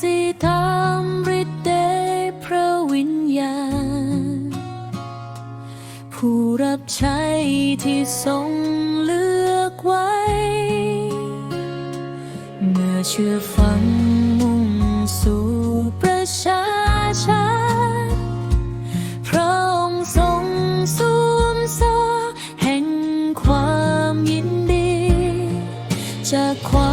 สิธรรมฤทธิ์เดชพระวิญญาณ ผู้รับใช้ที่ทรงเลือกไว้ เมื่อเชื่อฟังมุ่งสู่ประชาชาติพระองค์ทรงสวมโซ่แห่งความยินดีจากความ